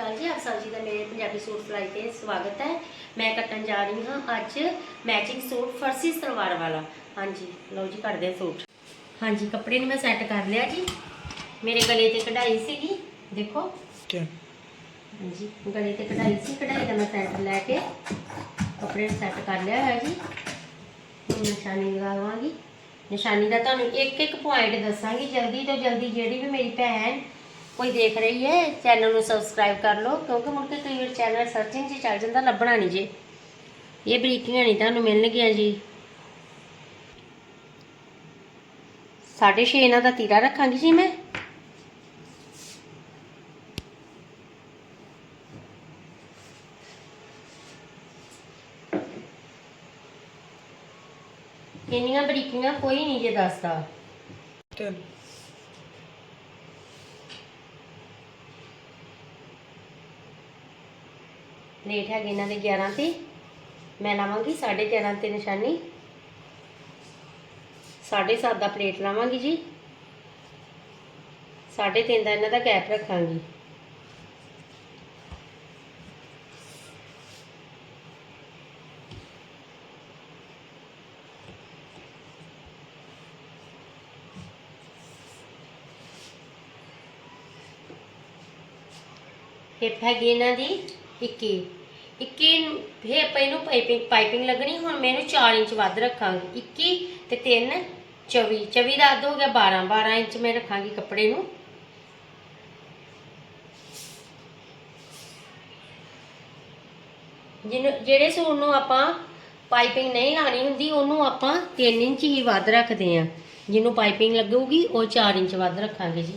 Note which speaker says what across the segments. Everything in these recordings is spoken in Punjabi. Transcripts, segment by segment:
Speaker 1: ਅਕਾਲ ਜੀ ਆਪ ਸਭ ਜੀ ਦਾ ਮੇਰੇ ਪੰਜਾਬੀ ਸੂਟ ਸਿਲਾਈ ਤੇ ਸਵਾਗਤ ਹੈ। ਮੈਂ ਕੱਟਣ ਜਾ ਰਹੀ ਹਾਂ ਅੱਜ ਮੈਚਿੰਗ ਸੂਟ ਫਰਸੀ ਸਲਵਾਰ ਵਾਲਾ। ਹਾਂਜੀ ਲਓ ਜੀ ਕੱਟਦੇ ਹਾਂ ਸੂਟ। ਹਾਂਜੀ ਕੱਪੜੇ ਨੂੰ ਮੈਂ ਸੈੱਟ ਕਰ ਲਿਆ ਜੀ। ਮੇਰੇ ਗਲੇ ਤੇ ਕਢਾਈ ਸੀਗੀ ਦੇਖੋ। ਹਾਂਜੀ ਗਲੇ ਤੇ ਕਢਾਈ ਸੀ ਕਢਾਈ ਦਾ ਮੈਂ ਸੈਂਟਰ ਲੈ ਕੇ ਕੱਪੜੇ ਨੂੰ ਸੈੱਟ ਕਰ ਲਿਆ ਹੈ ਜੀ। ਹੁਣ ਨਿਸ਼ਾਨੀ ਲਗਾਵਾਂਗੀ। ਨਿਸ਼ਾਨੀ ਦਾ ਤੁਹਾਨੂੰ ਇੱਕ ਇੱਕ ਪੁਆਇੰਟ ਦੱਸਾਂਗੀ। ਜਲਦੀ ਤੋਂ ਜਲਦੀ ਜਿਹੜੀ ਵੀ ਮੇਰੀ ਭੈਣ ਕੋਈ ਦੇਖ ਰਹੀ ਹੈ ਚੈਨਲ ਨੂੰ ਸਬਸਕ੍ਰਾਈਬ ਕਰ ਲਓ, ਕਿਉਂਕਿ ਮੁੜ ਕੇ ਕਈ ਵਾਰ ਚੈਨਲ ਸਰਚਿੰਗ 'ਚ ਚੱਲ ਜਾਂਦਾ, ਲੱਭਣਾ ਨਹੀਂ ਜੇ। ਇਹ ਬਰੀਕੀਆਂ ਨਹੀਂ ਤੁਹਾਨੂੰ ਮਿਲਣਗੀਆਂ ਜੀ। ਸਾਢੇ ਛੇ ਇਹਨਾਂ ਦਾ ਤੀਰਾ ਰੱਖਾਂਗੀ ਜੀ ਮੈਂ। ਇੰਨੀਆਂ ਬਰੀਕੀਆਂ ਕੋਈ ਨਹੀਂ ਜੇ ਦੱਸਦਾ।
Speaker 2: ਤਿੰਨ
Speaker 1: ਪਲੇਟ ਹੈਗੇ ਇਹਨਾਂ ਦੇ 11 ਤੇ ਮੈਂ ਲਾਵਾਂਗੀ 11.5 ਤੇ ਨਿਸ਼ਾਨੀ 7.5 ਦਾ ਪਲੇਟ ਲਾਵਾਂਗੀ ਜੀ 3.5 ਦਾ ਇਹਨਾਂ ਦਾ ਗੈਪ ਰੱਖਾਂਗੀ ਹਿੱਪ ਹੈਗੀ ਇਹਨਾਂ ਦੀ 21 21 ਆਪਾਂ ਇਹਨੂੰ ਪਾਈਪਿੰਗ ਪਾਈਪਿੰਗ ਲੱਗਣੀ, ਹੁਣ ਮੈਂ ਇਹਨੂੰ 4 ਇੰਚ ਵੱਧ ਰੱਖਾਂਗੀ। 21 ਤੇ 3 24 24 ਦਾ ਅੱਧ ਹੋ ਗਿਆ 12 12 ਇੰਚ ਮੈਂ ਰੱਖਾਂਗੀ ਕੱਪੜੇ ਨੂੰ। ਜਿਹਨੂੰ, ਜਿਹੜੇ ਸੂਟ ਨੂੰ ਆਪਾਂ ਪਾਈਪਿੰਗ ਨਹੀਂ ਲਾਣੀ ਹੁੰਦੀ, ਉਹਨੂੰ ਆਪਾਂ 3 ਇੰਚ ਹੀ ਵੱਧ ਰੱਖਦੇ ਆ। ਜਿਹਨੂੰ ਪਾਈਪਿੰਗ ਲੱਗੂਗੀ, ਉਹ 4 ਇੰਚ ਵੱਧ ਰੱਖਾਂਗੇ ਜੀ।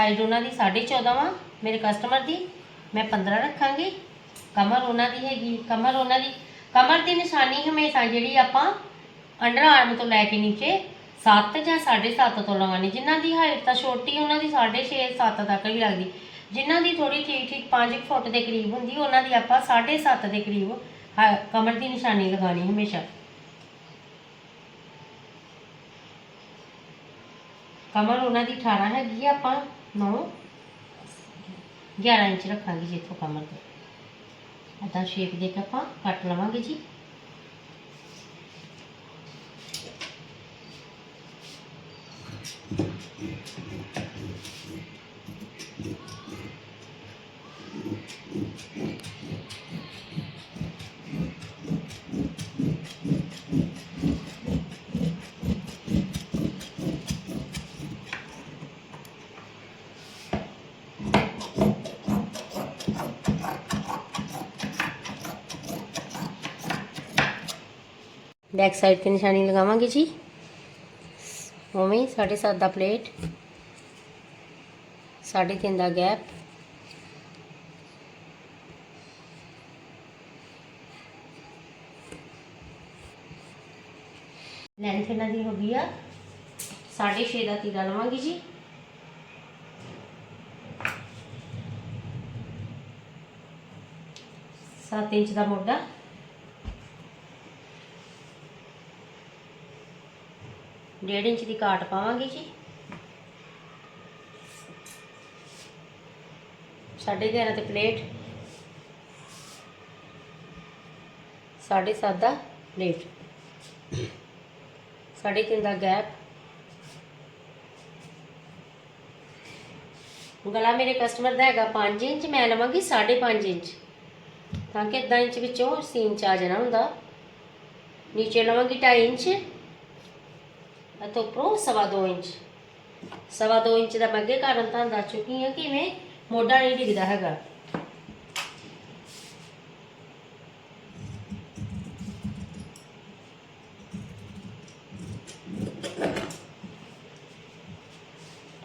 Speaker 1: ਸਾਈਡ ਉਹਨਾਂ ਦੀ 14.5 ਵਾ, ਮੇਰੇ ਕਸਟਮਰ ਦੀ, ਮੈਂ 15 ਰੱਖਾਂਗੀ। ਕਮਰ ਉਹਨਾਂ ਦੀ ਹੈਗੀ ਕਮਰ ਉਹਨਾਂ ਦੀ ਕਮਰ ਦੀ ਨਿਸ਼ਾਨੀ ਹਮੇਸ਼ਾ ਜਿਹੜੀ ਆਪਾਂ ਅੰਡਰ ਆਰਮ ਤੋਂ ਲੈ ਕੇ ਨੀਚੇ 7 ਜਾਂ 7.5 ਤੋਂ ਲਵਾਂਗੇ। ਜਿਨ੍ਹਾਂ ਦੀ ਹਾਈਟ ਤਾਂ ਛੋਟੀ, ਉਹਨਾਂ ਦੀ 6.5 7 ਤੱਕ ਵੀ ਲੱਗਦੀ। ਜਿਨ੍ਹਾਂ ਦੀ ਥੋੜੀ ਠੀਕ ਠੀਕ 5 ਫੁੱਟ ਦੇ ਕਰੀਬ ਹੁੰਦੀ, ਉਹਨਾਂ ਦੀ ਆਪਾਂ 7.5 ਦੇ ਕਰੀਬ ਕਮਰ ਦੀ ਨਿਸ਼ਾਨੀ ਲਗਾਣੀ ਹਮੇਸ਼ਾ। ਕਮਰ ਉਹਨਾਂ ਦੀ 18 ਹੈਗੀ ਆ ਆਪਾਂ 9 11 ਇੰਚ ਰੱਖਾਂਗੇ ਜੀ ਇੱਥੋਂ ਕਮਰ ਤੇ। ਇਦਾਂ ਸ਼ੇਪ ਦੇ ਕੇ ਆਪਾਂ ਕੱਟ ਲਵਾਂਗੇ ਜੀ। ਬੈਕ ਸਾਈਡ ਤੇ ਨਿਸ਼ਾਨੀ ਲਗਾਵਾਂਗੇ ਜੀ। ਉਵੇਂ ਹੀ 7.5 ਦਾ ਪਲੇਟ 3.5 ਦਾ ਗੈਪ। ਲੈਂਥ ਇਹਨਾਂ ਦੀ ਹੋ ਗਈ ਆ? 6.5 ਦਾ ਤੀਰਾ ਲਵਾਂਗੇ ਜੀ। ਸੱਤ ਇੰਚ ਦਾ ਮੋਢਾ। ਡੇਢ ਇੰਚ ਦੀ ਕਾਟ ਪਾਵਾਂਗੇ ਜੀ। ਸਾਢੇ 11 ਤੇ ਪਲੇਟ। ਸਾਢੇ ਸੱਤ ਦਾ ਪਲੇਟ। ਸਾਢੇ ਤਿੰਨ ਦਾ ਗੈਪ। ਗਲਾ ਮੇਰੇ ਕਸਟਮਰ ਦਾ ਹੈਗਾ 5 ਇੰਚ, ਮੈਂ ਲਵਾਂਗੀ 5.5 ਇੰਚ। ਤਾਂ ਕਿ 10 ਇੰਚ ਵਿੱਚੋਂ ਸੀਨ ਚ ਆ ਜਾਣਾ ਹੁੰਦਾ। ਨੀਚੇ ਲਵਾਂਗੀ 2.5 ਇੰਚ। ਅਤੇ ਉੱਪਰੋਂ ਸਵਾ ਦੋ ਇੰਚ। ਸਵਾ ਦੋ ਇੰਚ ਦਾ ਮੈਂ ਅੱਗੇ ਕਾਰਨ ਤੁਹਾਨੂੰ ਦੱਸ ਚੁੱਕੀ ਹਾਂ ਕਿਵੇਂ ਮੋਢਾ ਨਹੀਂ ਡਿੱਗਦਾ ਹੈਗਾ।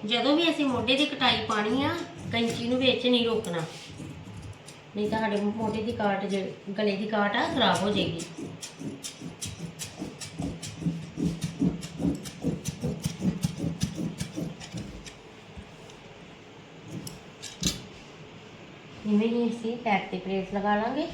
Speaker 1: ਜਦੋਂ ਵੀ ਅਸੀਂ ਮੋਢੇ ਦੀ ਕਟਾਈ ਪਾਣੀ ਆ, ਕੈਂਚੀ ਨੂੰ ਵਿੱਚ ਨਹੀਂ ਰੋਕਣਾ। ਨਹੀਂ ਤਾਂ ਸਾਡੇ ਮੋਢੇ ਦੀ ਕਾਟ ਜਿਹੜੀ ਗਲੇ ਦੀ ਕਾਟ ਆ, ਖਰਾਬ ਹੋ ਜਾਏਗੀ। ਇਵੇਂ ਹੀ ਅਸੀਂ ਪੈਕ ਤੇ ਪਲੇਟ ਲਗਾ ਲਾਂਗੇ।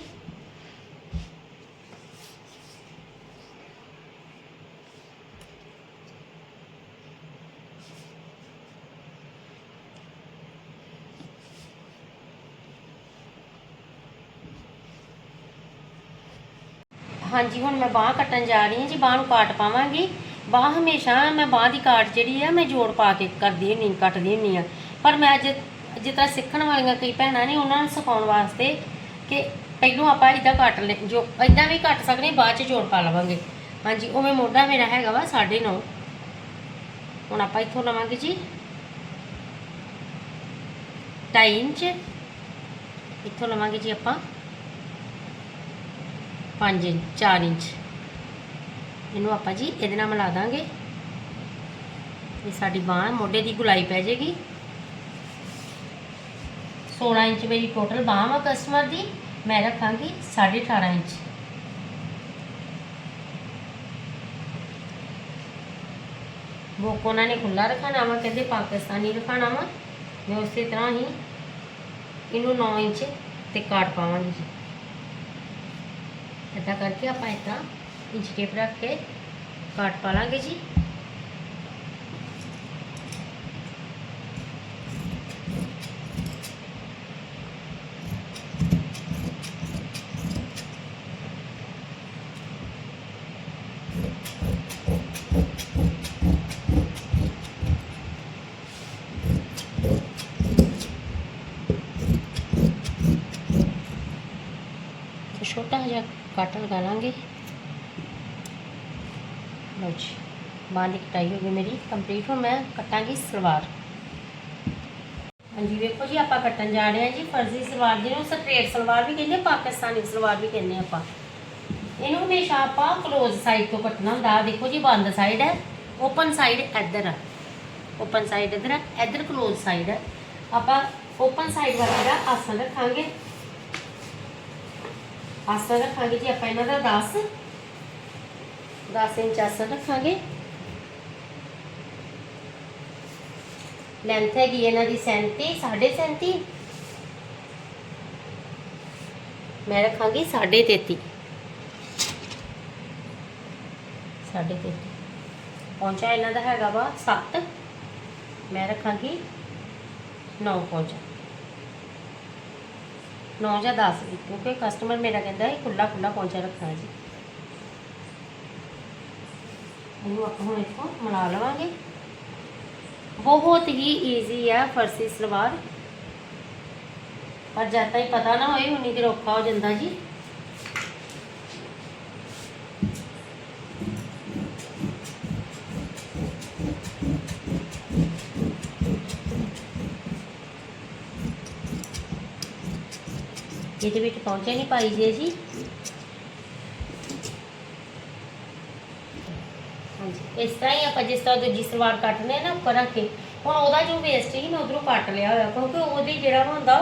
Speaker 1: ਹਾਂਜੀ, ਹੁਣ ਮੈਂ ਬਾਹ ਕੱਟਣ ਜਾ ਰਹੀ ਹਾਂ ਜੀ, ਬਾਹ ਨੂੰ ਕਾਟ ਪਾਵਾਂਗੀ। ਬਾਹ ਹਮੇਸ਼ਾ ਮੈਂ ਬਾਹ ਦੀ ਕਾਟ ਜਿਹੜੀ ਆ, ਮੈਂ ਜੋੜ ਪਾ ਕੇ ਕਰਦੀ ਹੁੰਨੀ ਕੱਟਦੀ ਹੁੰਨੀ ਆ ਪਰ ਮੈਂ ਅੱਜ ਜਿਸ ਤਰ੍ਹਾਂ ਸਿੱਖਣ ਵਾਲੀਆਂ ਕਈ ਭੈਣਾਂ ਨੇ ਉਹਨਾਂ ਨੂੰ ਸਿਖਾਉਣ ਵਾਸਤੇ ਕਿ ਪਹਿਲੋਂ ਆਪਾਂ ਇਦਾਂ ਕੱਟ ਲੈ, ਜੋ ਇਦਾਂ ਵੀ ਕੱਟ ਸਕਦੇ ਬਾਅਦ ਚ ਜੋੜ ਪਾ ਲਵਾਂਗੇ। ਹਾਂਜੀ, ਉਵੇਂ ਮੋਢਾ ਮੇਰਾ ਹੈਗਾ ਵਾ 9.5 ਹੁਣ ਆਪਾਂ ਇੱਥੋਂ ਲਵਾਂਗੇ ਜੀ। 2.5 ਇੰਚ। ਇੱਥੋਂ ਲਵਾਂਗੇ ਜੀ ਆਪਾਂ 5 ਇੰਚ 4 ਇੰਚ। ਇਹਨੂੰ ਆਪਾਂ ਜੀ ਇਹਦੇ ਨਾਲ ਮਿਲਾ ਦਾਂਗੇ। ਇਹ ਸਾਡੀ ਬਾਂਹ ਮੋਢੇ ਦੀ ਗੁਲਾਈ ਪੈ ਜਾਏਗੀ। 16 ਇੰਚ ਮੇਰੀ ਟੋਟਲ ਬਾਂਹ ਵਾ ਕਸਟਮਰ ਦੀ, ਮੈਂ ਰੱਖਾਂਗੀ 18.5 ਇੰਚ। ਬੋਕ ਉਹਨਾਂ ਨੇ ਖੁੱਲਾ ਰੱਖਣਾ ਵਾ, ਕਹਿੰਦੇ ਪਾਕਿਸਤਾਨੀ ਰੱਖਣਾ ਵਾ। ਮੈਂ ਉਸੇ ਤਰ੍ਹਾਂ ਹੀ ਇਹਨੂੰ 9 ਇੰਚ ਤੇ ਕਾਟ ਪਾਵਾਂਗੀ ਜੀ। ਇੱਦਾਂ ਕਰਕੇ ਆਪਾਂ ਇੱਦਾਂ ਇੰਚ ਟੇਪ ਰੱਖ ਕੇ ਕਾਟ ਪਾ ਲਾਂਗੇ ਜੀ। ਛੋਟਾ ਜਿਹਾ ਕੱਟ ਲਗਾ ਲਾਂਗੇ। ਲਓ ਜੀ, ਬਾਂਹ ਦੀ ਕਟਾਈ ਹੋ ਗਈ ਮੇਰੀ ਕੰਪਲੀਟ ਹੁਣ ਮੈਂ ਕੱਟਾਂਗੀ ਸਲਵਾਰ। ਹਾਂਜੀ, ਵੇਖੋ ਜੀ, ਆਪਾਂ ਕੱਟਣ ਜਾ ਰਹੇ ਹਾਂ ਜੀ, ਫਰਜ਼ੀ ਸਲਵਾਰ ਜਿਹਨੂੰ ਸਟ੍ਰੇਟ ਸਲਵਾਰ ਵੀ ਕਹਿੰਦੇ ਪਾਕਿਸਤਾਨੀ ਸਲਵਾਰ ਵੀ ਕਹਿੰਦੇ ਆ ਆਪਾਂ। ਇਹਨੂੰ ਹਮੇਸ਼ਾ ਆਪਾਂ ਕਲੋਜ਼ ਸਾਈਡ ਤੋਂ ਕੱਟਣਾ ਹੁੰਦਾ ਦੇਖੋ ਜੀ, ਬੰਦ ਸਾਈਡ ਹੈ ਓਪਨ ਸਾਈਡ ਇੱਧਰ ਆ। ਓਪਨ ਸਾਈਡ ਇੱਧਰ ਆ, ਇੱਧਰ ਕਲੋਜ਼ ਸਾਈਡ ਹੈ ਆਪਾਂ ਓਪਨ ਸਾਈਡ ਵਾਲਾ ਜਿਹੜਾ ਆਸਨ ਰੱਖਾਂਗੇ ਆਸਨ ਰੱਖਾਂਗੇ ਜੀ ਆਪਾਂ ਇਹਨਾਂ ਦਾ 10 10 ਇੰਚ ਆਸਨ ਰੱਖਾਂਗੇ। ਲੈਂਥ ਹੈਗੀ ਇਹਨਾਂ ਦੀ 37 37.5 ਮੈਂ ਰੱਖਾਂਗੀ 33.5 33.5 ਪਹੁੰਚਾ ਇਹਨਾਂ ਦਾ ਹੈਗਾ ਵਾ 7 ਮੈਂ ਰੱਖਾਂਗੀ 9 ਪਹੁੰਚਾ 9 ਜਾਂ 10 ਵੀ, ਕਿਉਂਕਿ ਕਸਟਮਰ ਮੇਰਾ ਕਹਿੰਦਾ ਹੈ ਖੁੱਲਾ ਖੁੱਲਾ ਪਹੁੰਚਾ ਰੱਖਣਾ ਜੀ। ਇਹਨੂੰ ਆਪਾਂ ਹੁਣ ਇੱਥੋਂ ਮਿਲਾ ਲਵਾਂਗੇ। ਬਹੁਤ ਹੀ ਈਜ਼ੀ ਹੈ ਫਰਸੀ ਸਲਵਾਰ। ਪਰ ਜਦ ਤੱਕ ਪਤਾ ਨਾ ਹੋਏ, ਉਨੀ ਦੇਰ ਔਖਾ ਹੋ ਜਾਂਦਾ ਜੀ। ਇਹਦੇ ਵਿੱਚ ਪਹੁੰਚੇ ਨਹੀਂ ਪਾਈ ਜੀ ਜੀ ਹਾਂਜੀ, ਇਸ ਤਰ੍ਹਾਂ ਹੀ ਆਪਾਂ ਜਿਸ ਤਰ੍ਹਾਂ ਦੂਜੀ ਸਲਵਾਰ ਕੱਟਨੇ ਨਾ ਉੱਪਰ ਰੱਖ ਕੇ, ਹੁਣ ਉਹਦਾ ਜੋ ਵੇਸਟ ਸੀ ਮੈਂ ਉਧਰੋਂ ਕੱਟ ਲਿਆ ਹੋਇਆ, ਕਿਉਂਕਿ ਉਹਦੇ ਜਿਹੜਾ ਹੁੰਦਾ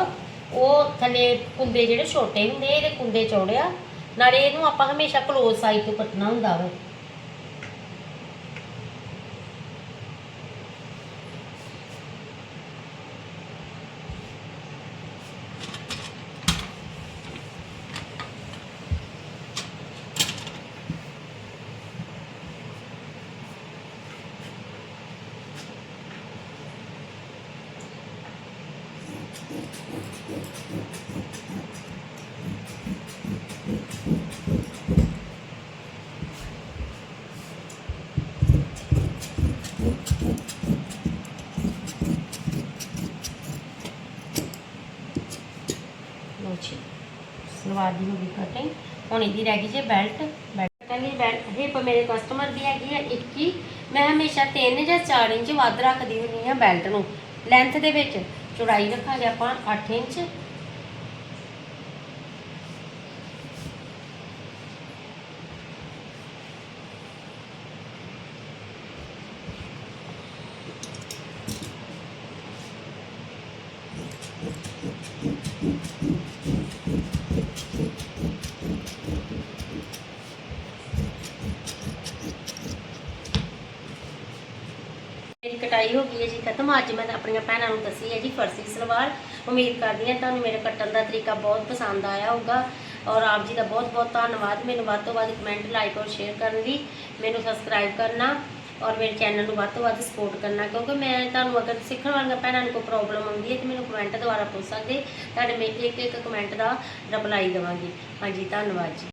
Speaker 1: ਉਹ ਥੱਲੇ ਕੁੰਦੇ ਜਿਹੜੇ ਛੋਟੇ ਹੁੰਦੇ ਇਹਦੇ ਕੁੰਦੇ ਚੌੜਿਆ ਨਾਲੇ ਇਹਨੂੰ ਆਪਾਂ ਹਮੇਸ਼ਾ ਕਲੋਜ਼ ਸਾਈਜ਼ ਤੋਂ ਕੱਟਣਾ ਹੁੰਦਾ ਵਾ ਲਓ ਜੀ ਸਲਵਾਰ ਦੀ ਹੋ ਗਈ ਕਟਿੰਗ ਹੁਣ ਇਹਦੀ ਰਹਿ ਗਈ ਜੇ ਬੈਲਟ ਬੈਲਟ ਕਹਿੰਦੀ ਬੈਲਟ ਹਿਪ ਮੇਰੇ ਕਸਟਮਰ ਦੀ ਹੈਗੀ ਹੈ। 21 ਮੈਂ ਹਮੇਸ਼ਾ 3 ਜਾਂ 4 ਇੰਚ ਵੱਧ ਰੱਖਦੀ ਹੁੰਦੀ ਹਾਂ ਬੈਲਟ ਨੂੰ। ਲੈਂਥ ਦੇ ਵਿੱਚ। ਚੌੜਾਈ ਰੱਖਾਂਗੇ ਆਪਾਂ 8 ਇੰਚ। ਮੇਰੀ ਹੋ ਗਈ ਹੈ ਜੀ, ਖਤਮ। ਅੱਜ ਮੈਂ ਆਪਣੀਆਂ ਭੈਣਾਂ ਨੂੰ ਦੱਸੀ ਹੈ ਜੀ, ਫਰਸੀ ਸਲਵਾਰ। ਉਮੀਦ ਕਰਦੀ ਹਾਂ ਤੁਹਾਨੂੰ ਮੇਰੇ ਕੱਟਣ ਦਾ ਤਰੀਕਾ ਬਹੁਤ ਪਸੰਦ ਆਇਆ ਹੋਊਗਾ। ਔਰ ਆਪ ਜੀ ਦਾ ਬਹੁਤ ਬਹੁਤ ਧੰਨਵਾਦ। ਮੈਨੂੰ ਵੱਧ ਤੋਂ ਵੱਧ ਕਮੈਂਟ, ਲਾਈਕ ਔਰ ਸ਼ੇਅਰ ਕਰਨ ਲਈ ਮੈਨੂੰ ਸਬਸਕ੍ਰਾਈਬ ਕਰਨਾ ਔਰ ਮੇਰੇ ਚੈਨਲ ਨੂੰ ਵੱਧ ਤੋਂ ਵੱਧ ਸਪੋਰਟ ਕਰਨਾ, ਕਿਉਂਕਿ ਮੈਂ ਤੁਹਾਨੂੰ ਅਗਰ ਸਿੱਖਣ ਵਾਲੀਆਂ ਭੈਣਾਂ ਨੂੰ ਕੋਈ ਪ੍ਰੋਬਲਮ ਆਉਂਦੀ ਹੈ ਤੇ ਮੈਨੂੰ ਕਮੈਂਟ ਦੁਆਰਾ ਪੁੱਛ ਸਕਦੇ, ਤੁਹਾਡੇ ਮੈਂ ਇੱਕ ਇੱਕ ਕਮੈਂਟ ਦਾ ਰਿਪਲਾਈ ਦੇਵਾਂਗੀ। ਹਾਂਜੀ, ਧੰਨਵਾਦ ਜੀ।